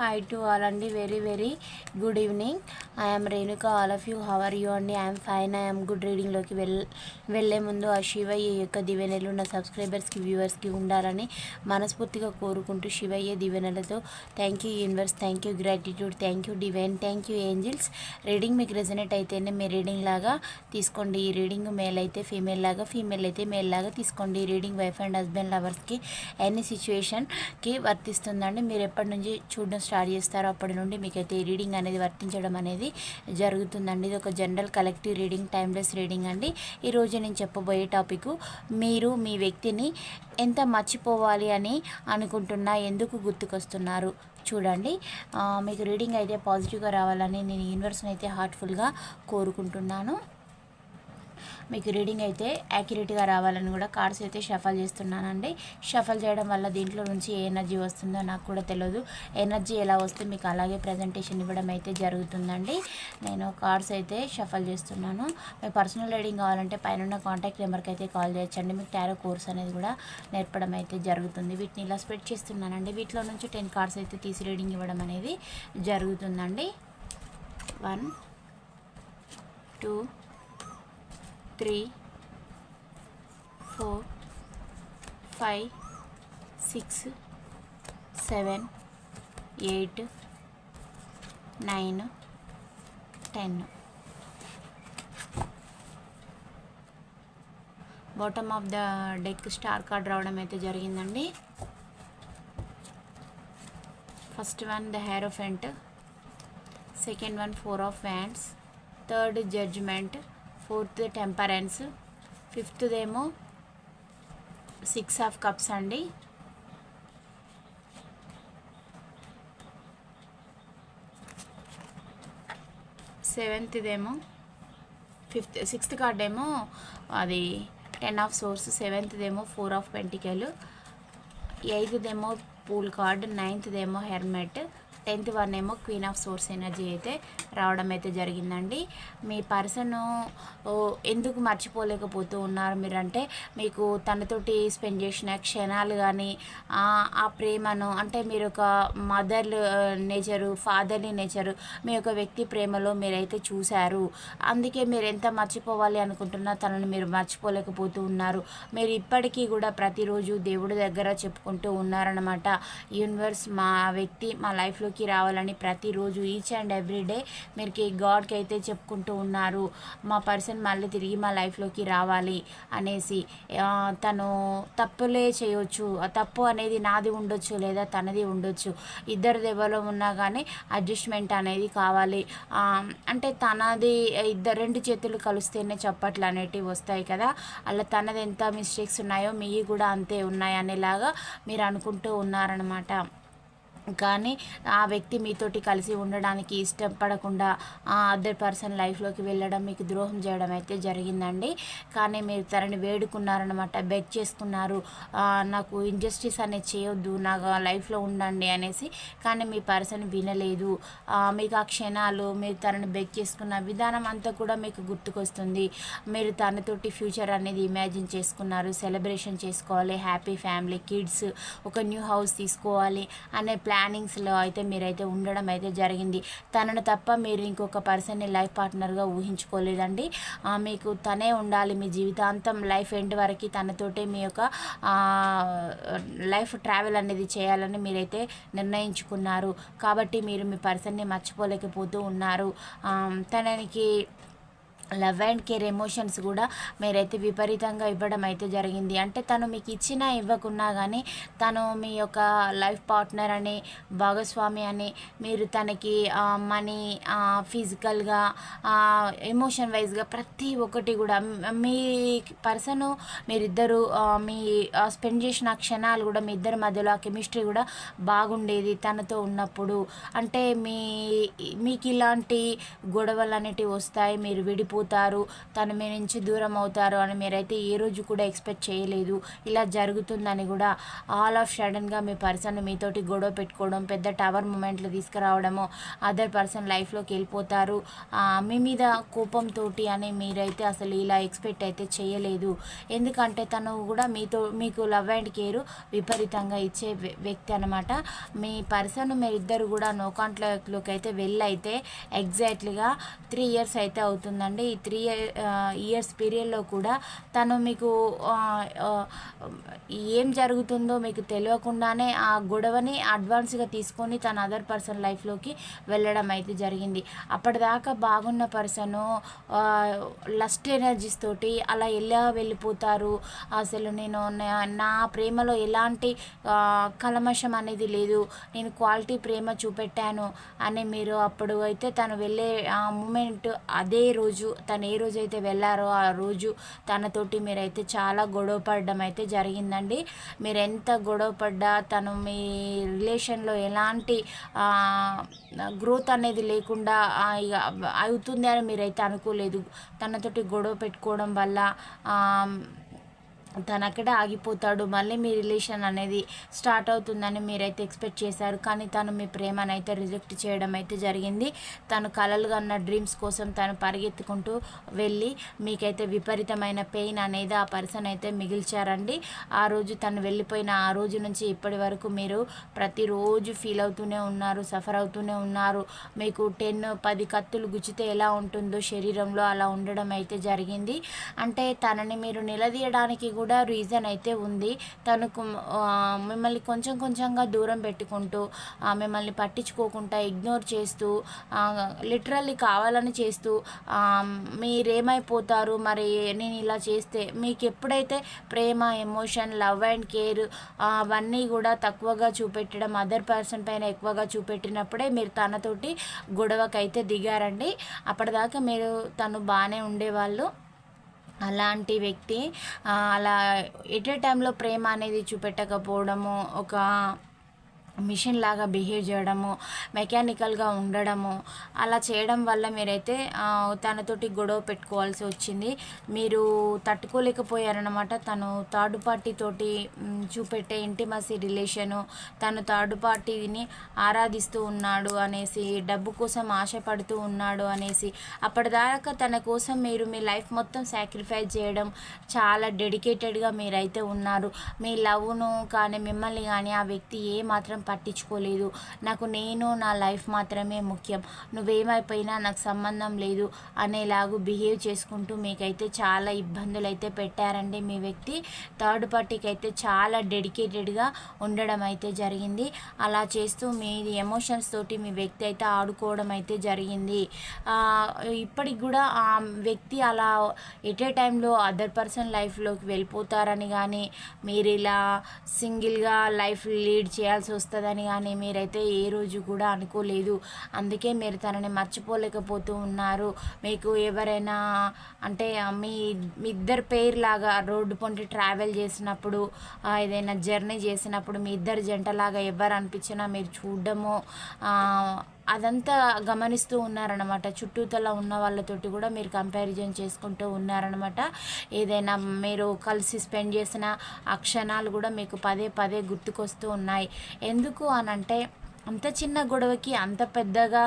Hi to all అండి very very good evening I'm Renuka all of how are you you అండి I'm fine I'm good రీడింగ్లోకి వెళ్ వెళ్ళే ముందు ఆ శివయ్య యొక్క దివెనెలు నా సబ్స్క్రైబర్స్కి వ్యూవర్స్కి ఉండాలని మనస్ఫూర్తిగా కోరుకుంటూ Shivayya దివెనెలతో thank you universe thank you gratitude thank you divine thank you angels reading మీకు రెజనేట్ అయితేనే మీ రీడింగ్ లాగా తీసుకోండి. ఈ రీడింగ్ మేల్ అయితే ఫీమేల్ లాగా ఫీమేల్ అయితే మేల్ లాగా తీసుకోండి. ఈ రీడింగ్ వైఫ్ అండ్ హస్బెండ్ లవర్స్కి ఎనీ సిచ్యువేషన్కి వర్తిస్తుందండి. మీరు ఎప్పటి నుంచి చూడడం స్టార్ట్ చేస్తారో అప్పటి నుండి మీకైతే ఈ రీడింగ్ అనేది వర్తించడం అనేది జరుగుతుందండి. ఇది ఒక general collective reading timeless reading అండి. ఈరోజు నేను చెప్పబోయే టాపిక్ మీరు మీ వ్యక్తిని ఎంత మర్చిపోవాలి అని అనుకుంటున్నా ఎందుకు గుర్తుకొస్తున్నారు చూడండి. మీకు రీడింగ్ అయితే పాజిటివ్గా రావాలని నేను యూనివర్స్ని అయితే హార్ట్ఫుల్గా కోరుకుంటున్నాను. మీకు రీడింగ్ అయితే యాక్యురేట్గా రావాలని కూడా కార్డ్స్ అయితే షఫల్ చేస్తున్నానండి. షఫల్ చేయడం వల్ల దీంట్లో నుంచి ఏ ఎనర్జీ వస్తుందో నాకు కూడా తెలియదు ఎనర్జీ ఎలా వస్తే మీకు అలాగే ప్రజెంటేషన్ ఇవ్వడం అయితే జరుగుతుందండి. నేను కార్డ్స్ అయితే షఫల్ చేస్తున్నాను. మీ పర్సనల్ రీడింగ్ కావాలంటే పైన కాంటాక్ట్ నెంబర్కి అయితే కాల్ చేయొచ్చండి. మీకు టారో కోర్స్ అనేది కూడా నేర్పడం అయితే జరుగుతుంది. వీటిని ఇలా స్ప్రెడ్ చేస్తున్నానండి. వీటిలో నుంచి టెన్ కార్డ్స్ అయితే తీసి రీడింగ్ ఇవ్వడం అనేది జరుగుతుందండి. One two three four five six seven eight nine ten. Bottom of the deck star card రావడం అయితే జరిగిందండి. First one the hierophant second one four of wands third judgement fourth temperance ఫిఫ్త్దేమో six of cups అండి. సెవెంత్దేమో fifth sixth card ఏమో అది ten of swords సెవెంత్దేమో four of pentacle ఎయిత్దేమో fool card నైన్త్దేమో హెర్మెట్ టెన్త్ వన్ ఏమో క్వీన్ ఆఫ్ సోర్స్ ఎనర్జీ అయితే రావడం అయితే జరిగిందండి. మీ పర్సన్ ఎందుకు మర్చిపోలేకపోతూ ఉన్నారు మీరంటే మీకు తనతోటి స్పెండ్ చేసిన క్షణాలు కానీ ఆ ప్రేమను అంటే మీరు ఒక మదర్ నేచరు ఫాదర్లీ నేచరు మీ యొక్క వ్యక్తి ప్రేమలో మీరైతే చూశారు. అందుకే మీరు ఎంత మర్చిపోవాలి అనుకుంటున్నా తనని మీరు మర్చిపోలేకపోతూ ఉన్నారు. మీరు ఇప్పటికీ కూడా ప్రతిరోజు దేవుడి దగ్గర చెప్పుకుంటూ ఉన్నారనమాట యూనివర్స్ మా వ్యక్తి మా లైఫ్లో లైఫ్లోకి రావాలని ప్రతిరోజు ఈచ్ అండ్ ఎవ్రీ డే మీరు గాడ్కి అయితే చెప్పుకుంటూ ఉన్నారు. మా పర్సన్ మళ్ళీ తిరిగి మా లైఫ్లోకి రావాలి అనేసి తను తప్పులే చేయొచ్చు తప్పు అనేది నాది ఉండొచ్చు లేదా తనది ఉండొచ్చు. ఇద్దరు దెబ్బలో ఉన్నా కానీ అడ్జస్ట్మెంట్ అనేది కావాలి. అంటే తనది ఇద్దరు రెండు చేతులు కలిస్తేనే చప్పట్లు అనేటివి వస్తాయి కదా. అలా తనది ఎంత మిస్టేక్స్ ఉన్నాయో మీవి కూడా అంతే ఉన్నాయి అనేలాగా మీరు అనుకుంటూ ఉన్నారనమాట కానీ ఆ వ్యక్తి మీతోటి కలిసి ఉండడానికి ఇష్టపడకుండా ఆ అదర్ పర్సన్ లైఫ్లోకి వెళ్ళడం మీకు ద్రోహం చేయడం అయితే జరిగిందండి. కానీ మీరు తనని వేడుకున్నారనమాట బెగ్ చేసుకున్నారు. నాకు ఇంజస్టిస్ అనేది చేయొద్దు నాకు లైఫ్లో ఉండండి అనేసి కానీ మీ పర్సన్ వినలేదు. మీకు ఆ క్షణాలు మీరు తనని బెగ్ చేసుకున్న విధానం అంతా కూడా మీకు గుర్తుకొస్తుంది. మీరు తనతోటి ఫ్యూచర్ అనేది ఇమాజిన్ చేసుకున్నారు సెలబ్రేషన్ చేసుకోవాలి హ్యాపీ ఫ్యామిలీ కిడ్స్ ఒక న్యూ హౌస్ తీసుకోవాలి అనే ప్లాన్ ప్లానింగ్స్లో అయితే మీరైతే ఉండడం అయితే జరిగింది. తనను తప్ప మీరు ఇంకొక పర్సన్ని లైఫ్ పార్ట్నర్గా ఊహించుకోలేదండి. మీకు తనే ఉండాలి మీ జీవితాంతం. లైఫ్ ఎండ్ వరకు తనతోటే మీ యొక్క లైఫ్ ట్రావెల్ అనేది చేయాలని మీరైతే నిర్ణయించుకున్నారు. కాబట్టి మీరు మీ పర్సన్ని మర్చిపోలేకపోతూ ఉన్నారు. తననికి లవ్ అండ్ కేర్ ఎమోషన్స్ కూడా మీరైతే విపరీతంగా ఇవ్వడం అయితే జరిగింది. అంటే తను మీకు ఇచ్చినా ఇవ్వకున్నా కానీ తను మీ యొక్క లైఫ్ పార్ట్నర్ అని భాగస్వామి అని మీరు తనకి మనీ ఫిజికల్గా ఎమోషన్ వైజ్గా ప్రతి ఒక్కటి కూడా మీ పర్సను మీరిద్దరు మీ స్పెండ్ చేసిన క్షణాలు కూడా మీ ఇద్దరి మధ్యలో ఆ కెమిస్ట్రీ కూడా బాగుండేది తనతో ఉన్నప్పుడు. అంటే మీ మీకు ఇలాంటి గొడవలు అనేటివి వస్తాయి మీరు విడిపో అవుతారు తన మీ నుంచి దూరం అవుతారు అని మీరైతే ఏ రోజు కూడా ఎక్స్పెక్ట్ చేయలేదు. ఇలా జరుగుతుందని కూడా ఆల్ ఆఫ్ సడన్గా మీ పర్సన్ మీతోటి గొడవ పెట్టుకోవడం పెద్ద టవర్ మూమెంట్లు తీసుకురావడము అదర్ పర్సన్ లైఫ్లోకి వెళ్ళిపోతారు. ఆ, మీ మీద కోపంతో అని మీరైతే అసలు ఇలా ఎక్స్పెక్ట్ అయితే చేయలేదు. ఎందుకంటే తను కూడా మీతో మీకు లవ్ అండ్ కేర్ విపరీతంగా ఇచ్చే వ్య- వ్యక్తి అనమాట మీ పర్సన్ మీరిద్దరు కూడా నో కాంట్రాక్ట్లోకి అయితే వెళ్ళైతే ఎగ్జాక్ట్లీగా త్రీ ఇయర్స్ అయితే అవుతుందండి. ఈ త్రీ ఇయర్స్ పీరియడ్లో కూడా తను మీకు ఏం జరుగుతుందో మీకు తెలియకుండానే ఆ గొడవని అడ్వాన్స్గా తీసుకొని తన అదర్ పర్సన్ లైఫ్లోకి వెళ్ళడం అయితే జరిగింది. అప్పటిదాకా బాగున్న పర్సను లస్ట్ ఎనర్జీస్ తోటి అలా ఎలా వెళ్ళిపోతారు? అసలు నేను నా- నా ప్రేమలో ఎలాంటి కలమషం అనేది లేదు. నేను క్వాలిటీ ప్రేమ చూపెట్టాను అని మీరు అప్పుడు అయితే తను వెళ్ళే ఆ మూమెంట్ అదే రోజు తను ఏ రోజు అయితే వెళ్ళారో ఆ రోజు తనతోటి మీరైతే చాలా గొడవ పడడం అయితే జరిగిందండి. మీరు ఎంత గొడవ పడ్డా తను మీ రిలేషన్లో ఎలాంటి గ్రోత్ అనేది లేకుండా ఇక అవుతుంది అని మీరైతే అనుకోలేదు. తనతోటి గొడవ పెట్టుకోవడం వల్ల తను అక్కడే ఆగిపోతాడు. మళ్ళీ మీ రిలేషన్ అనేది స్టార్ట్ అవుతుందని మీరైతే ఎక్స్పెక్ట్ చేశారు. కానీ తను మీ ప్రేమను అయితే రిజెక్ట్ చేయడం అయితే జరిగింది. తను కలలుగా ఉన్న డ్రీమ్స్ కోసం తను పరిగెత్తుకుంటూ వెళ్ళి మీకైతే విపరీతమైన పెయిన్ అనేది ఆ పర్సన్ అయితే మిగిల్చారండి. ఆ రోజు తను వెళ్ళిపోయిన ఆ రోజు నుంచి ఇప్పటి వరకు మీరు ప్రతిరోజు ఫీల్ అవుతూనే ఉన్నారు సఫర్ అవుతూనే ఉన్నారు. మీకు టెన్ పది కత్తులు గుచ్చితే ఎలా ఉంటుందో శరీరంలో అలా ఉండడం అయితే జరిగింది. అంటే తనని మీరు నిలదీయడానికి కూడా రీజన్ అయితే ఉంది. తను మిమ్మల్ని కొంచెం కొంచెంగా దూరం పెట్టుకుంటూ మిమ్మల్ని పట్టించుకోకుండా ఇగ్నోర్ చేస్తూ లిటరల్లీ కావాలని చేస్తూ మీరేమైపోతారు? మరి నేను ఇలా చేస్తే మీకు ఎప్పుడైతే ప్రేమ ఎమోషన్ లవ్ అండ్ కేర్ అవన్నీ కూడా తక్కువగా చూపెట్టడం అదర్ పర్సన్ పైన ఎక్కువగా చూపెట్టినప్పుడే మీరు తనతోటి గొడవకైతే దిగారండి. అప్పటిదాకా మీరు తను బాగానే ఉండేవాళ్ళు. అలాంటి వ్యక్తి అలా ఎట్ ఏ టైంలో ప్రేమ అనేది చూపెట్టకపోవడము ఒక మిషన్ లాగా బిహేవ్ చేయడము మెకానికల్గా ఉండడము అలా చేయడం వల్ల మీరైతే తనతోటి గొడవ పెట్టుకోవాల్సి వచ్చింది. మీరు తట్టుకోలేకపోయారనమాట తను థర్డ్ పార్టీ తోటి చూపెట్టే ఇంటిమసీ రిలేషను తను థర్డ్ పార్టీని ఆరాధిస్తూ ఉన్నాడు అనేసి డబ్బు కోసం ఆశపడుతూ ఉన్నాడు అనేసి అప్పటిదాకా తన కోసం మీరు మీ లైఫ్ మొత్తం సాక్రిఫైస్ చేయడం చాలా డెడికేటెడ్గా మీరైతే ఉన్నారు. మీ లవ్ను కానీ మిమ్మల్ని కానీ ఆ వ్యక్తి ఏ మాత్రం పట్టించుకోలేదు. నాకు నేను నా లైఫ్ మాత్రమే ముఖ్యం. నువ్వేమైపోయినా నాకు సంబంధం లేదు అనేలాగు బిహేవ్ చేసుకుంటూ మీకైతే చాలా ఇబ్బందులు అయితే పెట్టారండి మీ వ్యక్తి. థర్డ్ పార్టీకి అయితే చాలా డెడికేటెడ్గా ఉండడం అయితే జరిగింది. అలా చేస్తూ మీ ఎమోషన్స్ తోటి మీ వ్యక్తి అయితే ఆడుకోవడం అయితే జరిగింది ఇప్పటికి కూడా ఆ వ్యక్తి అలా ఎట్ ఏ టైంలో అదర్ పర్సన్ లైఫ్లోకి వెళ్ళిపోతారని కానీ మీరు ఇలా సింగిల్గా లైఫ్ లీడ్ చేయాల్సి వస్తుంది వస్తుందని కానీ మీరైతే ఏ రోజు కూడా అనుకోలేదు. అందుకే మీరు తనని మర్చిపోలేకపోతూ ఉన్నారు. మీకు ఎవరైనా అంటే మీ మీ ఇద్దరు పేరు లాగా రోడ్డు పొంటి ట్రావెల్ చేసినప్పుడు ఏదైనా జర్నీ చేసినప్పుడు మీ ఇద్దరు జంటలాగా ఎవరు అనిపించినా మీరు చూడడము అదంతా గమనిస్తూ ఉన్నారనమాట చుట్టూతల ఉన్న వాళ్ళతోటి కూడా మీరు కంపారిజన్ చేసుకుంటూ ఉన్నారనమాట ఏదైనా మీరు కలిసి స్పెండ్ చేసిన ఆ క్షణాలు కూడా మీకు పదే పదే గుర్తుకొస్తూ ఉన్నాయి. ఎందుకు అనంటే అంత చిన్న గొడవకి అంత పెద్దగా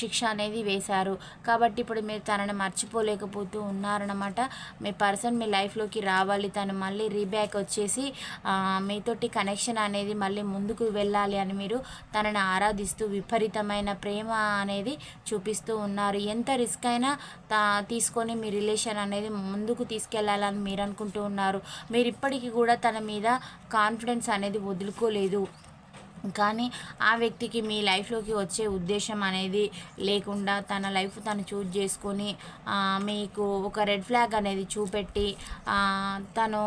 శిక్ష అనేది వేశారు. కాబట్టి ఇప్పుడు మీరు తనని మర్చిపోలేకపోతూ ఉన్నారనమాట మీ పర్సన్ మీ లైఫ్లోకి రావాలి తను మళ్ళీ రీబ్యాక్ వచ్చేసి మీతోటి కనెక్షన్ అనేది మళ్ళీ ముందుకు వెళ్ళాలి అని మీరు తనని ఆరాధిస్తూ విపరీతమైన ప్రేమ అనేది చూపిస్తూ ఉన్నారు. ఎంత రిస్క్ అయినా తా తీసుకొని మీ రిలేషన్ అనేది ముందుకు తీసుకెళ్ళాలని మీరు అనుకుంటూ ఉన్నారు. మీరు ఇప్పటికీ కూడా తన మీద కాన్ఫిడెన్స్ అనేది వదులుకోలేదు. కానీ ఆ వ్యక్తికి మీ లైఫ్లోకి వచ్చే ఉద్దేశం అనేది లేకుండా తన లైఫ్ తను చూజ్ చేసుకొని మీకు ఒక రెడ్ ఫ్లాగ్ అనేది చూపెట్టి తను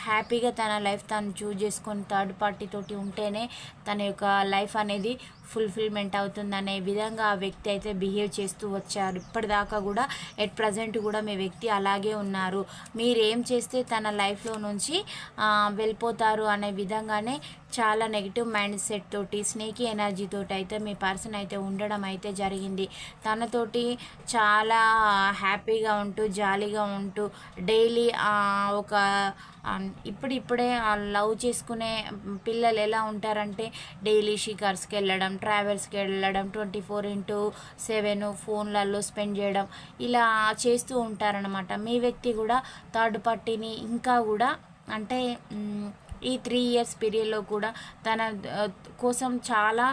హ్యాపీగా తన లైఫ్ తను చూజ్ చేసుకొని థర్డ్ పార్టీ తోటి ఉంటేనే తన యొక్క లైఫ్ అనేది ఫుల్ఫిల్మెంట్ అవుతుంది అనే విధంగా ఆ వ్యక్తి అయితే బిహేవ్ చేస్తూ వచ్చారు. ఇప్పటిదాకా కూడా ఎట్ ప్రజెంట్ కూడా మీ వ్యక్తి అలాగే ఉన్నారు. మీరు ఏం చేస్తే తన లైఫ్లో నుంచి వెళ్ళిపోతారు అనే విధంగానే చాలా నెగిటివ్ మైండ్ సెట్ తోటి స్నేకీ ఎనర్జీ తోటి అయితే మీ పర్సన్ అయితే ఉండడం అయితే జరిగింది. తనతోటి చాలా హ్యాపీగా ఉంటూ జాలీగా ఉంటూ డైలీ ఒక ఇప్పుడిప్పుడే లవ్ చేసుకునే పిల్లలు ఎలా ఉంటారంటే డైలీ షికార్స్కి వెళ్ళడం ట్రావెల్స్కి వెళ్ళడం ట్వంటీ ఫోర్ ఇంటూ సెవెన్ ఫోన్లలో స్పెండ్ చేయడం ఇలా చేస్తూ ఉంటారనమాట మీ వ్యక్తి కూడా థర్డ్ పార్టీని ఇంకా కూడా అంటే ఈ త్రీ ఇయర్స్ పీరియడ్లో కూడా తన కోసం చాలా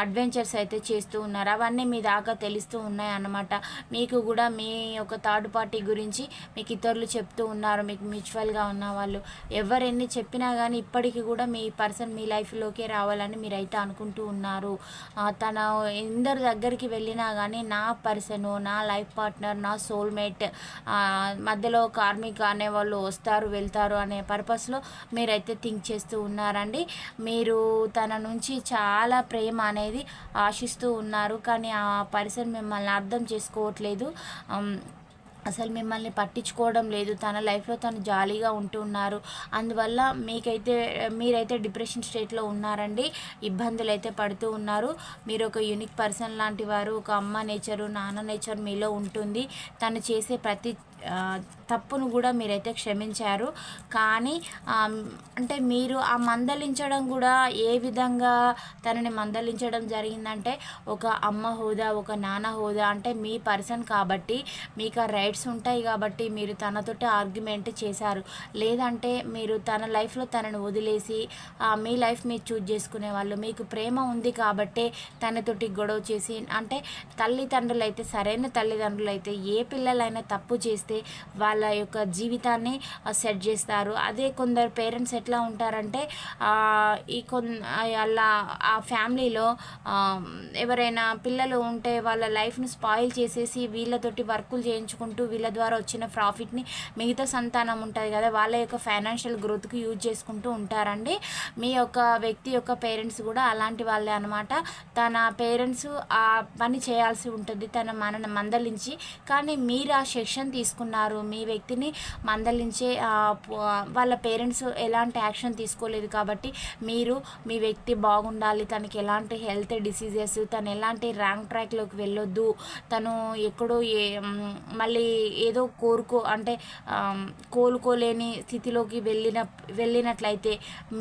అడ్వెంచర్స్ అయితే చేస్తూ ఉన్నారు. అవన్నీ మీ దాకా తెలుస్తూ ఉన్నాయి అన్నమాట. మీకు కూడా మీ యొక్క థర్డ్ పార్టీ గురించి మీకు ఇతరులు చెప్తూ ఉన్నారు. మీకు మ్యూచువల్గా ఉన్న వాళ్ళు. ఎవరెన్ని చెప్పినా కానీ ఇప్పటికీ కూడా మీ పర్సన్ మీ లైఫ్లోకే రావాలని మీరైతే అనుకుంటూ ఉన్నారు. తన ఎందరి దగ్గరికి వెళ్ళినా కానీ నా పర్సను నా లైఫ్ పార్ట్నర్ నా సోల్మేట్ మధ్యలో కార్మిక్ అనే వాళ్ళు వస్తారు వెళ్తారు అనే పర్పస్లో మీరైతే థింక్ చేస్తూ ఉన్నారండి. మీరు తన నుంచి చాలా ప్రేమ అనేది ఆశిస్తూ ఉన్నారు. కానీ ఆ పర్సన్ మిమ్మల్ని అర్థం చేసుకోవట్లేదు. అసలు మిమ్మల్ని పట్టించుకోవడం లేదు. తన లైఫ్లో తను జాలీగా ఉంటున్నారు అందువల్ల మీకైతే మీరైతే డిప్రెషన్ స్టేట్లో ఉన్నారండి. ఇబ్బందులు అయితే పడుతూ ఉన్నారు. మీరు ఒక యూనిక్ పర్సన్ లాంటి వారు ఒక అమ్మ నేచరు నాన్న నేచర్ మీలో ఉంటుంది. తను చేసే ప్రతి తప్పును కూడా మీరైతే క్షమించారు. కానీ అంటే మీరు ఆ మందలించడం కూడా ఏ విధంగా తనని మందలించడం జరిగిందంటే ఒక అమ్మ హోదా ఒక నాన్న హోదా అంటే మీ పర్సన్ కాబట్టి మీకు ఆ రైట్స్ ఉంటాయి కాబట్టి మీరు తనతోటి ఆర్గ్యుమెంట్ చేశారు. లేదంటే మీరు తన లైఫ్లో తనని వదిలేసి మీ లైఫ్ మీరు చూజ్ చేసుకునే వాళ్ళు మీకు ప్రేమ ఉంది కాబట్టే తనతోటి గొడవ చేసి అంటే తల్లిదండ్రులు అయితే సరైన తల్లిదండ్రులు అయితే ఏ పిల్లలైనా తప్పు చేస్తే వాళ్ళ యొక్క జీవితాన్ని సెట్ చేస్తారు. అదే కొందరు పేరెంట్స్ ఎట్లా ఉంటారంటే ఈ కొన్ అలా ఆ ఫ్యామిలీలో ఎవరైనా పిల్లలు ఉంటే వాళ్ళ లైఫ్ని స్పాయిల్ చేసేసి వీళ్ళతోటి వర్కులు చేయించుకుంటూ వీళ్ళ ద్వారా వచ్చిన ప్రాఫిట్ని మిగతా సంతానం ఉంటుంది కదా వాళ్ళ యొక్క ఫైనాన్షియల్ గ్రోత్కి యూజ్ చేసుకుంటూ ఉంటారండి. మీ యొక్క వ్యక్తి యొక్క పేరెంట్స్ కూడా అలాంటి వాళ్ళే అనమాట తన పేరెంట్స్ ఆ పని చేయాల్సి ఉంటుంది తన మనని మందలించి. కానీ మీరు ఆ సెక్షన్ తీసుకు తీసుకున్నారు మీ వ్యక్తిని మందలించే వాళ్ళ పేరెంట్స్ ఎలాంటి యాక్షన్ తీసుకోలేదు కాబట్టి మీరు మీ వ్యక్తి బాగుండాలి. తనకి ఎలాంటి హెల్త్ డిసీజెస్ తను ఎలాంటి ర్యాంక్ ట్రాక్లోకి వెళ్ళొద్దు. తను ఎక్కడో ఏ మళ్ళీ ఏదో కోరుకో అంటే కోలుకోలేని స్థితిలోకి వెళ్ళిన వెళ్ళినట్లయితే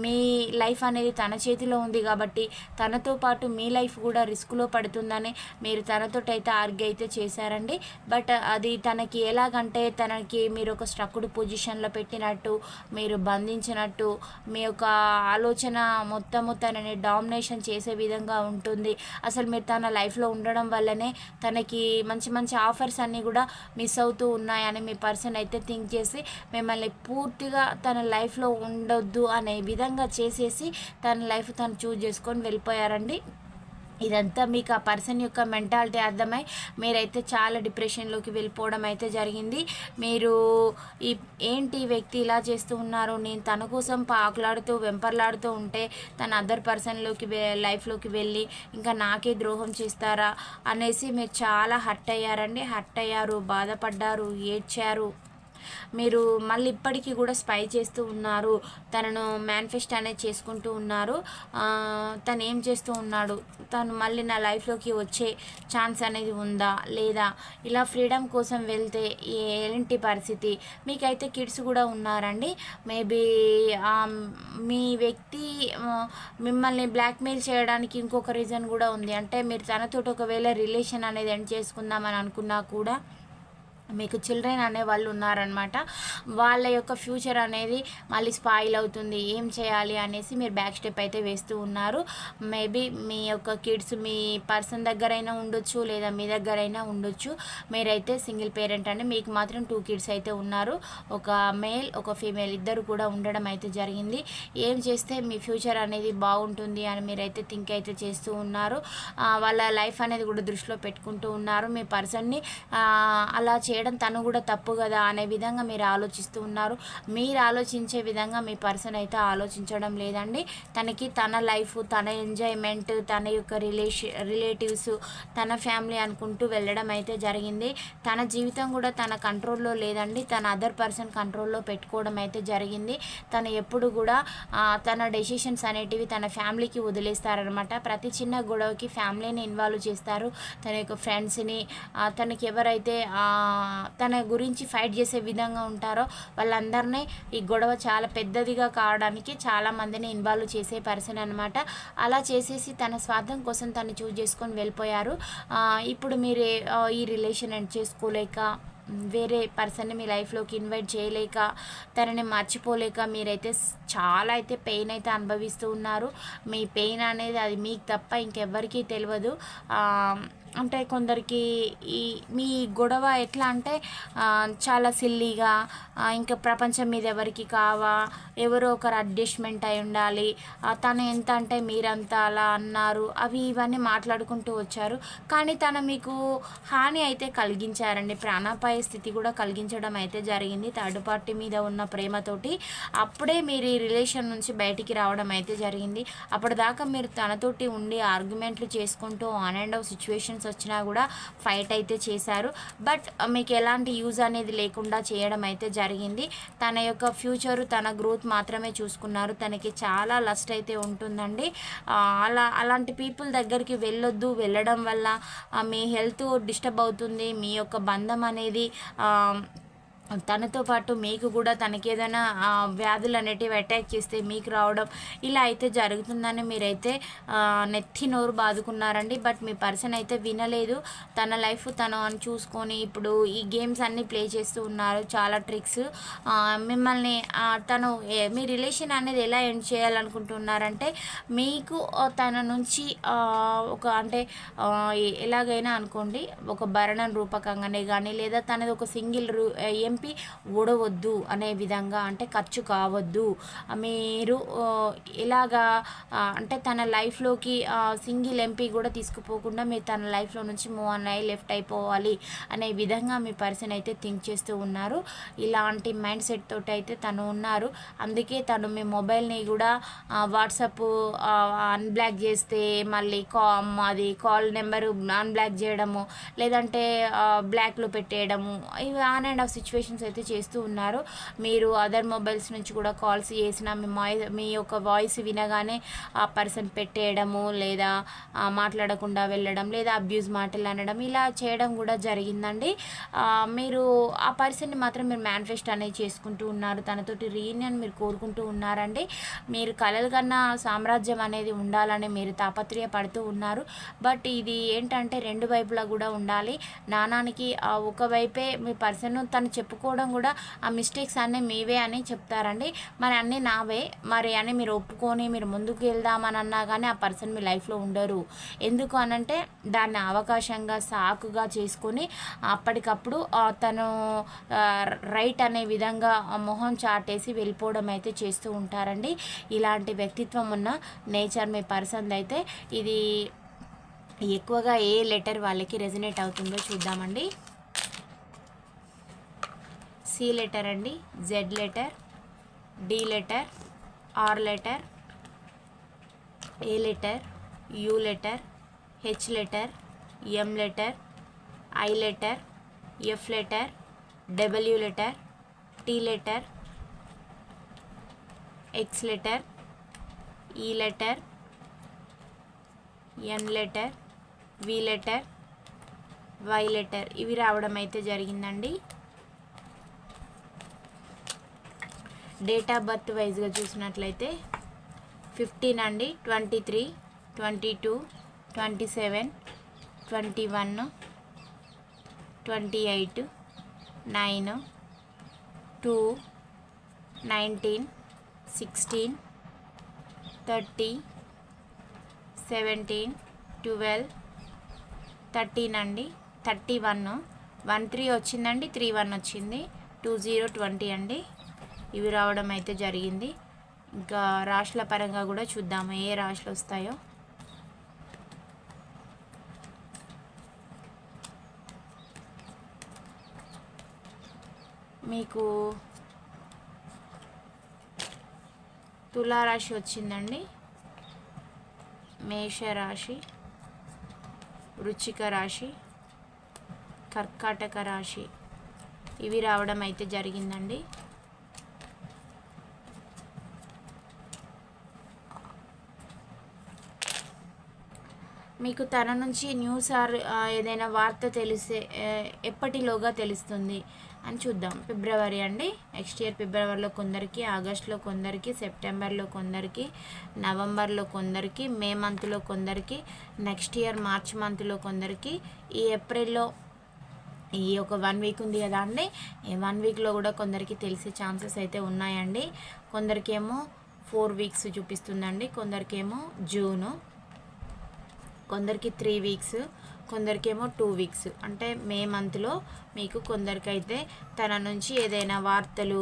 మీ లైఫ్ అనేది తన చేతిలో ఉంది కాబట్టి తనతో పాటు మీ లైఫ్ కూడా రిస్క్లో పడుతుందని మీరు తనతో అయితే ఆర్గ్యూ అయితే చేశారండి. బట్ అది తనకి ఎలాగంటే అంటే తనకి మీరు ఒక స్ట్రక్డ్ పొజిషన్లో పెట్టినట్టు మీరు బంధించినట్టు మీ యొక్క ఆలోచన మొత్తము తనని డామినేషన్ చేసే విధంగా ఉంటుంది. అసలు మీరు తన లైఫ్లో ఉండడం వల్లనే తనకి మంచి మంచి ఆఫర్స్ అన్నీ కూడా మిస్ అవుతూ ఉన్నాయని మీ పర్సన్ అయితే థింక్ చేసి మిమ్మల్ని పూర్తిగా తన లైఫ్లో ఉండొద్దు అనే విధంగా చేసేసి తన లైఫ్ తను చూజ్ చేసుకొని వెళ్ళిపోయారండి. ఇదంతా మీకు ఆ పర్సన్ యొక్క మెంటాలిటీ అర్థమై మీరైతే చాలా డిప్రెషన్లోకి వెళ్ళిపోవడం అయితే జరిగింది. మీరు ఈ ఏంటి ఈ వ్యక్తి ఇలా చేస్తూ ఉన్నారు? నేను తన కోసం పాకులాడుతూ వెంపర్లాడుతూ ఉంటే తన అదర్ పర్సన్లోకి వె లైఫ్లోకి వెళ్ళి ఇంకా నాకే ద్రోహం చేస్తారా అనేసి మీరు చాలా హర్ట్ అయ్యారండి. హర్ట్ అయ్యారు బాధపడ్డారు ఏడ్చారు. మీరు మళ్ళీ ఇప్పటికీ కూడా స్పై చేస్తూ ఉన్నారు తనను మేనిఫెస్ట్ అనేది చేసుకుంటూ ఉన్నారు. తను ఏం చేస్తూ ఉన్నాడు? తను మళ్ళీ నా లైఫ్లోకి వచ్చే ఛాన్స్ అనేది ఉందా? లేదా? ఇలా ఫ్రీడమ్ కోసం వెళ్తే ఏంటి పరిస్థితి? మీకైతే కిడ్స్ కూడా ఉన్నారండి. మేబీ మీ వ్యక్తి మిమ్మల్ని బ్లాక్మెయిల్ చేయడానికి ఇంకొక రీజన్ కూడా ఉంది. అంటే మీరు తనతోటి ఒకవేళ రిలేషన్ అనేది ఎండ్ చేసుకుందామని అనుకున్నా కూడా మీకు చిల్డ్రన్ అనే వాళ్ళు ఉన్నారనమాట వాళ్ళ యొక్క ఫ్యూచర్ అనేది మళ్ళీ స్పాయిల్ అవుతుంది. ఏం చేయాలి అనేసి మీరు బ్యాక్ స్టెప్ అయితే వేస్తూ ఉన్నారు. మేబీ మీ యొక్క కిడ్స్ మీ పర్సన్ దగ్గరైనా ఉండొచ్చు లేదా మీ దగ్గరైనా ఉండొచ్చు. మీరైతే సింగిల్ పేరెంట్ అండి. మీకు మాత్రం టూ కిడ్స్ అయితే ఉన్నారు. ఒక మేల్ ఒక ఫీమేల్ ఇద్దరు కూడా ఉండడం అయితే జరిగింది. ఏం చేస్తే మీ ఫ్యూచర్ అనేది బాగుంటుంది అని మీరైతే థింక్ అయితే చేస్తూ ఉన్నారు. వాళ్ళ లైఫ్ అనేది కూడా దృష్టిలో పెట్టుకుంటూ ఉన్నారు. మీ పర్సన్ని అలా చే చేయడం తను కూడా తప్పు కదా అనే విధంగా మీరు ఆలోచిస్తూ ఉన్నారు. మీరు ఆలోచించే విధంగా మీ పర్సన్ అయితే ఆలోచించడం లేదండి. తనకి తన లైఫ్ తన ఎంజాయ్మెంట్ తన యొక్క రిలేషన్ రిలేటివ్స్ తన ఫ్యామిలీ అనుకుంటూ వెళ్ళడం అయితే జరిగింది. తన జీవితం కూడా తన కంట్రోల్లో లేదండి. తన అదర్ పర్సన్ కంట్రోల్లో పెట్టుకోవడం అయితే జరిగింది. తను ఎప్పుడు కూడా తన డెసిషన్స్ అనేటివి తన ఫ్యామిలీకి వదిలేస్తారనమాట ప్రతి చిన్న గొడవకి ఫ్యామిలీని ఇన్వాల్వ్ చేస్తారు. తన యొక్క ఫ్రెండ్స్ని తనకి ఎవరైతే తన గురించి ఫైట్ చేసే విధంగా ఉంటారో వాళ్ళందరినీ ఈ గొడవ చాలా పెద్దదిగా కావడానికి చాలా మందిని ఇన్వాల్వ్ చేసే పర్సన్ అనమాట అలా చేసేసి తన స్వార్థం కోసం తను చూజ్ చేసుకొని వెళ్ళిపోయారు. ఇప్పుడు మీరు ఈ రిలేషన్ ఎండ్ చేసుకోలేక వేరే పర్సన్ని మీ లైఫ్లోకి ఇన్వైట్ చేయలేక తనని మర్చిపోలేక మీరైతే చాలా అయితే పెయిన్ అయితే అనుభవిస్తూ ఉన్నారు. మీ పెయిన్ అనేది అది మీకు తప్ప ఇంకెవ్వరికీ తెలియదు. అంటే కొందరికి ఈ మీ గొడవ ఎట్లా అంటే చాలా సిల్లీగా ఇంకా ప్రపంచం మీద ఎవరికి కావా ఎవరో ఒకరు అడ్జస్ట్మెంట్ అయి ఉండాలి తను ఎంత అంటే మీరంతా అలా అన్నారు అవి ఇవన్నీ మాట్లాడుకుంటూ వచ్చారు. కానీ తను మీకు హాని అయితే కలిగించారండి. ప్రాణాపాయ స్థితి కూడా కలిగించడం అయితే జరిగింది. థర్డ్ పార్టీ మీద ఉన్న ప్రేమతోటి అప్పుడే మీరు ఈ రిలేషన్ నుంచి బయటికి రావడం అయితే జరిగింది. అప్పటిదాకా మీరు తనతోటి ఉండి ఆర్గ్యుమెంట్లు చేసుకుంటూ ఆన్ అండ్ ఆఫ్ సిచ్యువేషన్స్ వచ్చినా కూడా ఫైట్ అయితే చేశారు. బట్ uh, మీకు ఎలాంటి యూజ్ అనేది లేకుండా చేయడం అయితే జరిగింది. తన యొక్క ఫ్యూచర్ తన గ్రోత్ మాత్రమే చూసుకున్నారు. తనకి చాలా లస్ట్ అయితే ఉంటుందండి. అలా అలాంటి పీపుల్ దగ్గరికి వెళ్ళొద్దు. వెళ్ళడం వల్ల మీ హెల్త్ డిస్టర్బ్ అవుతుంది. మీ యొక్క బంధం అనేది ఆ, తనతో పాటు మీకు కూడా తనకి ఏదైనా వ్యాధులు అనేటివి అటాక్ చేస్తే మీకు రావడం ఇలా అయితే జరుగుతుందని మీరైతే నెత్తి నోరు బాదుకున్నారండి. బట్ మీ పర్సన్ అయితే వినలేదు. తన లైఫ్ తను అని చూసుకొని ఇప్పుడు ఈ గేమ్స్ అన్నీ ప్లే చేస్తూ ఉన్నారు. చాలా ట్రిక్స్ మిమ్మల్ని తను ఏ- మీ రిలేషన్ అనేది ఎలా ఎండ్ చేయాలనుకుంటున్నారంటే మీకు తన నుంచి ఒక అంటే ఎలాగైనా అనుకోండి ఒక భరణం రూపకంగానే కానీ లేదా తనది ఒక సింగిల్ రూ ఏం ఎంపీ ఊడవద్దు అనే విధంగా అంటే ఖర్చు కావద్దు. మీరు ఇలాగా అంటే తన లైఫ్లోకి సింగిల్ ఎంపీ కూడా తీసుకుపోకుండా మీరు తన లైఫ్లో నుంచి మూవ్ అన్నాయి అయ్యి లెఫ్ట్ అయిపోవాలి అనే విధంగా మీ పర్సన్ అయితే థింక్ చేస్తూ ఉన్నారు. ఇలాంటి మైండ్ సెట్ తోటి అయితే తను ఉన్నారు. అందుకే తను మీ మొబైల్ని కూడా వాట్సాప్ అన్బ్లాక్ చేస్తే మళ్ళీ కా అది కాల్ నెంబర్ అన్బ్లాక్ చేయడము లేదంటే బ్లాక్లో పెట్టేయడము ఇవి ఆన్ అండ్ ఆఫ్ సిచ్యువేషన్స్ అయితే చేస్తూ ఉన్నారు. మీరు అదర్ మొబైల్స్ నుంచి కూడా కాల్స్ చేసిన మీ మీ యొక్క వాయిస్ వినగానే ఆ పర్సన్ పెట్టేయడము లేదా మాట్లాడకుండా వెళ్ళడం లేదా అబ్యూజ్ మాటలు అనడం ఇలా చేయడం కూడా జరిగిందండి. మీరు ఆ పర్సన్ని మాత్రం మీరు మేనిఫెస్ట్ అనేది చేసుకుంటూ ఉన్నారు. తనతోటి రీయూనియన్ మీరు కోరుకుంటూ ఉన్నారండి. మీరు కలలు కన్నా సామ్రాజ్యం అనేది ఉండాలని మీరు తాపత్రయపడుతూ ఉన్నారు. బట్ ఇది ఏంటంటే రెండు వైపులా కూడా ఉండాలి. నాణానికి ఒకవైపే ఒక వైపే మీ పర్సన్ తను చెప్పు ఒప్పుకోవడం కూడా ఆ మిస్టేక్స్ అన్నీ మీవే అని చెప్తారండి. మరి అన్నీ నావే. మరి అని మీరు ఒప్పుకొని మీరు ముందుకు వెళ్దామని అన్నా కానీ ఆ పర్సన్ మీ లైఫ్లో ఉండరు. ఎందుకు అనంటే దాన్ని అవకాశంగా సాకుగా చేసుకొని అప్పటికప్పుడు తను రైట్ అనే విధంగా మొహం చాటేసి వెళ్ళిపోవడం అయితే చేస్తూ ఉంటారండి. ఇలాంటి వ్యక్తిత్వం ఉన్న నేచర్ మీ పర్సన్ అయితే ఇది ఎక్కువగా ఏ లెటర్ వాళ్ళకి రెజినేట్ అవుతుందో చూద్దామండి. సి లెటర్ అండి. Z letter D letter R letter A letter U letter H letter M letter I letter F letter W letter T letter X letter E letter N letter V letter Y letter ఇవి రావడం అయితే జరిగిందండి. Date of birth వైజ్గా చూసినట్లయితే fifteen అండి twenty three twenty two twenty seven twenty one twenty eight nine two nineteen sixteen thirty seventeen twelve thirteen అండి. Thirty one one three వచ్చిందండి three one వచ్చింది టూ జీరో ట్వంటీ అండి. ఇవి రావడం అయితే జరిగింది. ఇంకా రాశుల పరంగా కూడా చూద్దాము ఏ రాశులు వస్తాయో. మీకు తులారాశి వచ్చిందండి. మేషరాశి వృచ్చిక రాశి కర్కాటక రాశి. ఇవి రావడం అయితే జరిగిందండి. మీకు తన నుంచి న్యూస్ ఆర్ ఏదైనా వార్త తెలిసే ఎప్పటిలోగా తెలుస్తుంది అని చూద్దాం. ఫిబ్రవరి అండి. నెక్స్ట్ ఇయర్ ఫిబ్రవరిలో కొందరికి ఆగస్ట్లో కొందరికి సెప్టెంబర్లో కొందరికి నవంబర్లో కొందరికి మే మంత్లో కొందరికి నెక్స్ట్ ఇయర్ మార్చ్ మంత్లో కొందరికి ఈ ఏప్రిల్లో ఈ ఒక వన్ వీక్ ఉంది కదా అండి. ఈ వన్ వీక్లో కూడా కొందరికి తెలిసే ఛాన్సెస్ అయితే ఉన్నాయండి. కొందరికేమో ఫోర్ వీక్స్ చూపిస్తుందండి. కొందరికేమో జూను. కొందరికి త్రీ వీక్స్ కొందరికేమో టూ వీక్స్ అంటే మే మంత్లో మీకు కొందరికైతే తన నుంచి ఏదైనా వార్తలు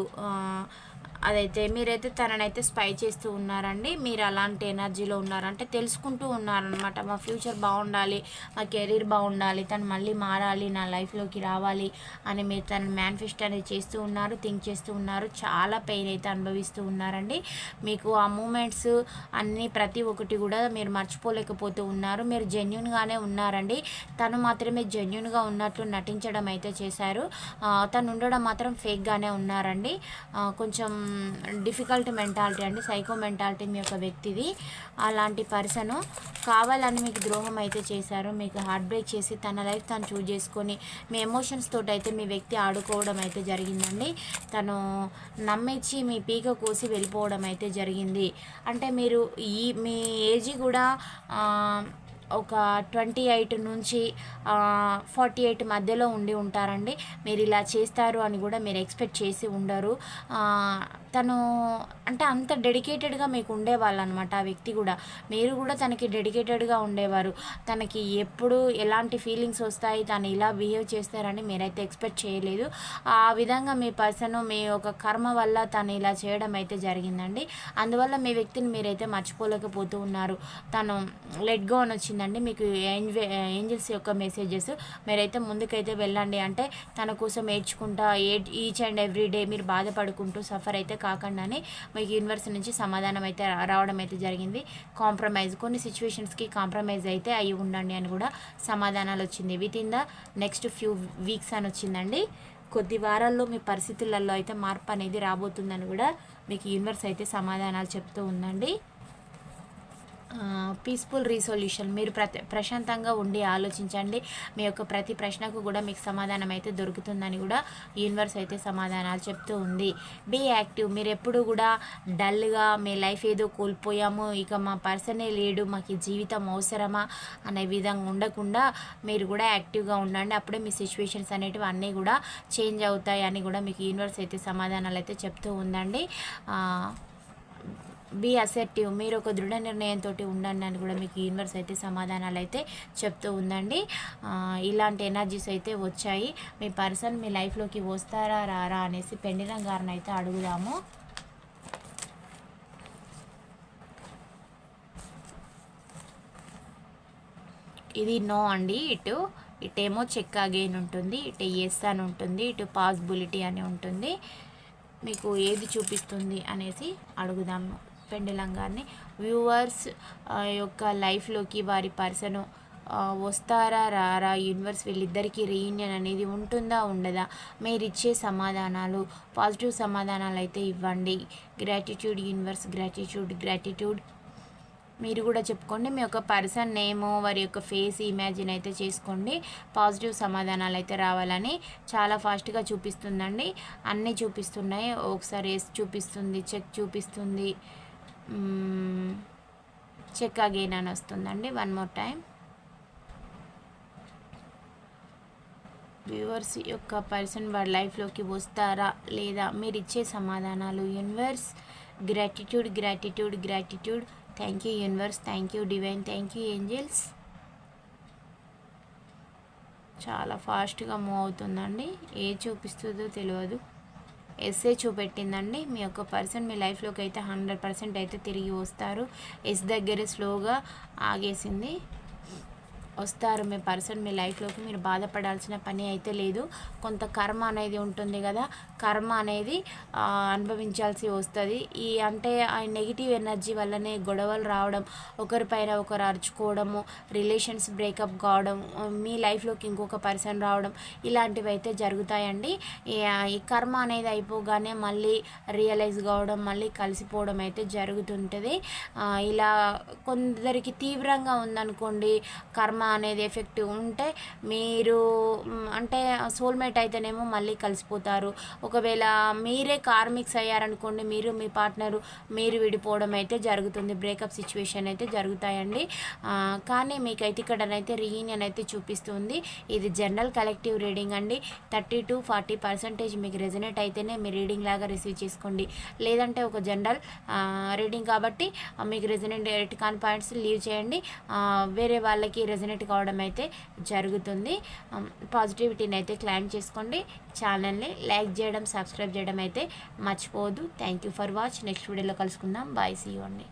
అదైతే మీరైతే తననైతే స్పై చేస్తూ ఉన్నారండి. మీరు అలాంటి ఎనర్జీలో ఉన్నారంటే తెలుసుకుంటూ ఉన్నారనమాట మా ఫ్యూచర్ బాగుండాలి మా కెరీర్ బాగుండాలి తను మళ్ళీ మారాలి నా లైఫ్లోకి రావాలి అని మీరు తను మేనిఫెస్ట్ అనేది చేస్తూ ఉన్నారు థింక్ చేస్తూ ఉన్నారు. చాలా పెయిన్ అయితే అనుభవిస్తూ ఉన్నారండి. మీకు ఆ మూమెంట్స్ అన్నీ ప్రతి ఒక్కటి కూడా మీరు మర్చిపోలేకపోతూ ఉన్నారు. మీరు జెన్యున్గానే ఉన్నారండి. తను మాత్రమే జెన్యున్గా ఉన్నట్లు నటించడం అయితే చేశారు. తను ఉండడం మాత్రం ఫేక్గానే ఉన్నారండి. కొంచెం డిఫికల్ట్ మెంటాలిటీ అండి సైకో మెంటాలిటీ మీ యొక్క వ్యక్తిది. అలాంటి పర్సన్ కావాలని మీకు ద్రోహం అయితే చేశారు మీకు హార్ట్ బ్రేక్ చేసి తన లైఫ్ తను చూజ్ చేసుకొని మీ ఎమోషన్స్ తోటి అయితే మీ వ్యక్తి ఆడుకోవడం అయితే జరిగిందండి. తను నమ్మించి మీ పీక కోసి వెళ్ళిపోవడం అయితే జరిగింది. అంటే మీరు ఈ మీ ఏజ్ కూడా ఒక ట్వంటీ ఎయిట్ నుంచి ఫార్టీ ఎయిట్ మధ్యలో ఉండి ఉంటారండి. మీరు ఇలా చేస్తారు అని కూడా మీరు ఎక్స్పెక్ట్ చేసి ఉండరు. తను అంటే అంత డెడికేటెడ్గా మీకు ఉండేవాళ్ళు అనమాట ఆ వ్యక్తి కూడా. మీరు కూడా తనకి డెడికేటెడ్గా ఉండేవారు. తనకి ఎప్పుడు ఎలాంటి ఫీలింగ్స్ వస్తాయి తను ఇలా బిహేవ్ చేస్తారని మీరైతే ఎక్స్పెక్ట్ చేయలేదు. ఆ విధంగా మీ పర్సన్ మీ ఒక కర్మ వల్ల తను ఇలా చేయడం అయితే జరిగిందండి. అందువల్ల మీ వ్యక్తిని మీరైతే మర్చిపోలేకపోతూ ఉన్నారు. తను లెట్ గో అని వచ్చిందండి. మీకు ఏంజల్స్ యొక్క మెసేజెస్ మీరైతే ముందుకైతే వెళ్ళండి. అంటే తన కోసం ఏడ్చుకుంటా a each and every day మీరు బాధపడుకుంటూ సఫర్ అయితే కాకుండానే మీకు యూనివర్స్ నుంచి సమాధానం అయితే రావడం అయితే జరిగింది. కాంప్రమైజ్ కొన్ని సిచ్యువేషన్స్కి కాంప్రమైజ్ అయితే అయి ఉండండి అని కూడా సమాధానాలు వచ్చింది with in the next few weeks అని వచ్చిందండి. కొద్ది వారాల్లో మీ పరిస్థితులలో అయితే మార్పు అనేది రాబోతుందని కూడా మీకు యూనివర్స్ అయితే సమాధానాలు చెప్తూ ఉందండి. పీస్ఫుల్ రీసొల్యూషన్ మీరు ప్రతి ప్రశాంతంగా ఉండి ఆలోచించండి. మీ యొక్క ప్రతి ప్రశ్నకు కూడా మీకు సమాధానం అయితే దొరుకుతుందని కూడా యూనివర్స్ అయితే సమాధానాలు చెప్తూ ఉంది. బీ యాక్టివ్ మీరు ఎప్పుడు కూడా డల్గా మీ లైఫ్ ఏదో కోల్పోయాము ఇక మా పర్సనే లేడు మాకు జీవితం అవసరమా అనే విధంగా ఉండకుండా మీరు కూడా యాక్టివ్గా ఉండండి. అప్పుడే మీ సిచ్యువేషన్స్ అనేటివి అన్నీ కూడా చేంజ్ అవుతాయి అని కూడా మీకు యూనివర్స్ అయితే సమాధానాలు అయితే చెప్తూ ఉందండి. బీ అసెప్టివ్ మీరు ఒక దృఢ నిర్ణయంతో ఉండండి అని కూడా మీకు యూనివర్స్ అయితే సమాధానాలు అయితే చెప్తూ ఉందండి. ఇలాంటి ఎనర్జీస్ అయితే వచ్చాయి. మీ పర్సన్ మీ లైఫ్లోకి వస్తారా రారా అనేసి పెండిన గారిని అయితే అడుగుదాము. ఇది నో అండి. ఇటు ఇటేమో చెక్ అగైన్ ఉంటుంది. ఇటు ఎస్ అని ఉంటుంది. ఇటు పాసిబిలిటీ అని ఉంటుంది. మీకు ఏది చూపిస్తుంది అనేసి అడుగుదాము. పెండలం గారిని వ్యూవర్స్ యొక్క లైఫ్లోకి వారి పర్సన్ వస్తారా రారా యూనివర్స్ వీళ్ళిద్దరికీ రీయూనియన్ అనేది ఉంటుందా ఉండదా? మీరు ఇచ్చే సమాధానాలు పాజిటివ్ సమాధానాలు అయితే ఇవ్వండి. గ్రాటిట్యూడ్ యూనివర్స్ గ్రాటిట్యూడ్ గ్రాటిట్యూడ్ మీరు కూడా చెప్పుకోండి మీ యొక్క పర్సన్ నేమ్ వారి యొక్క ఫేస్ ఇమాజిన్ అయితే చేసుకోండి. పాజిటివ్ సమాధానాలు అయితే రావాలని చాలా ఫాస్ట్గా చూపిస్తుందండి. అన్నీ చూపిస్తున్నాయి. ఒకసారి ఎస్ చూపిస్తుంది చెక్ చూపిస్తుంది. చెక్ అగైన్ అని వస్తుందండి. వన్ మోర్ టైం వ్యూవర్స్ యొక్క పర్సన్ వాడి లైఫ్లోకి వస్తారా లేదా మీరు ఇచ్చే సమాధానాలు? Universe gratitude gratitude gratitude thank you universe thank you divine thank you angels చాలా ఫాస్ట్గా మూవ్ అవుతుందండి. ఏ చూపిస్తుందో తెలియదు. ఎస్ఏ చూపెట్టిందండి. మీ యొక్క పర్సన్ మీ లైఫ్లోకి అయితే హండ్రెడ్ పర్సెంట్ అయితే తిరిగి వస్తారు. ఎస్ దగ్గర స్లోగా ఆగేసింది. వస్తారు. మీ పర్సన్ మీ లైఫ్లోకి మీరు బాధపడాల్సిన పని అయితే లేదు. కొంత కర్మ అనేది ఉంటుంది కదా కర్మ అనేది అనుభవించాల్సి వస్తుంది. ఈ అంటే ఆ నెగిటివ్ ఎనర్జీ వల్లనే గొడవలు రావడం ఒకరిపైన ఒకరు అరుచుకోవడము రిలేషన్స్ బ్రేకప్ కావడం మీ లైఫ్లోకి ఇంకొక పర్సన్ రావడం ఇలాంటివి అయితే జరుగుతాయండి. ఈ కర్మ అనేది అయిపోగానే మళ్ళీ రియలైజ్ కావడం మళ్ళీ కలిసిపోవడం అయితే జరుగుతుంటుంది. ఇలా కొందరికి తీవ్రంగా ఉందనుకోండి కర్మ అనేది ఎఫెక్ట్ ఉంటే మీరు అంటే సోల్మేట్ అయితేనేమో మళ్ళీ కలిసిపోతారు. ఒకవేళ మీరే కార్మిక్స్ అయ్యారనుకోండి మీరు మీ పార్ట్నరు మీరు విడిపోవడం అయితే జరుగుతుంది. బ్రేకప్ సిచ్యువేషన్ అయితే జరుగుతాయండి. కానీ మీకైతే ఇక్కడనైతే రీయూనియన్ అయితే చూపిస్తుంది. ఇది జనరల్ కలెక్టివ్ రీడింగ్ అండి. థర్టీ టు ఫార్టీ పర్సెంటేజ్ మీకు రెజనేట్ అయితేనే మీ రీడింగ్ లాగా రిసీవ్ చేసుకోండి. లేదంటే ఒక జనరల్ రీడింగ్ కాబట్టి మీకు రెజనేట్ కాని పాయింట్స్ లీవ్ చేయండి. వేరే వాళ్ళకి రెజనేట్ కావడం అయితే జరుగుతుంది. పాజిటివిటీని అయితే క్లైమ్ చేసుకోండి. ఛానల్ని లైక్ చేయడం సబ్స్క్రైబ్ చేయడం అయితే మర్చిపోవద్దు. Thank you for watch next వీడియోలో కలుసుకుందాం. బాయ్ సీ అండి.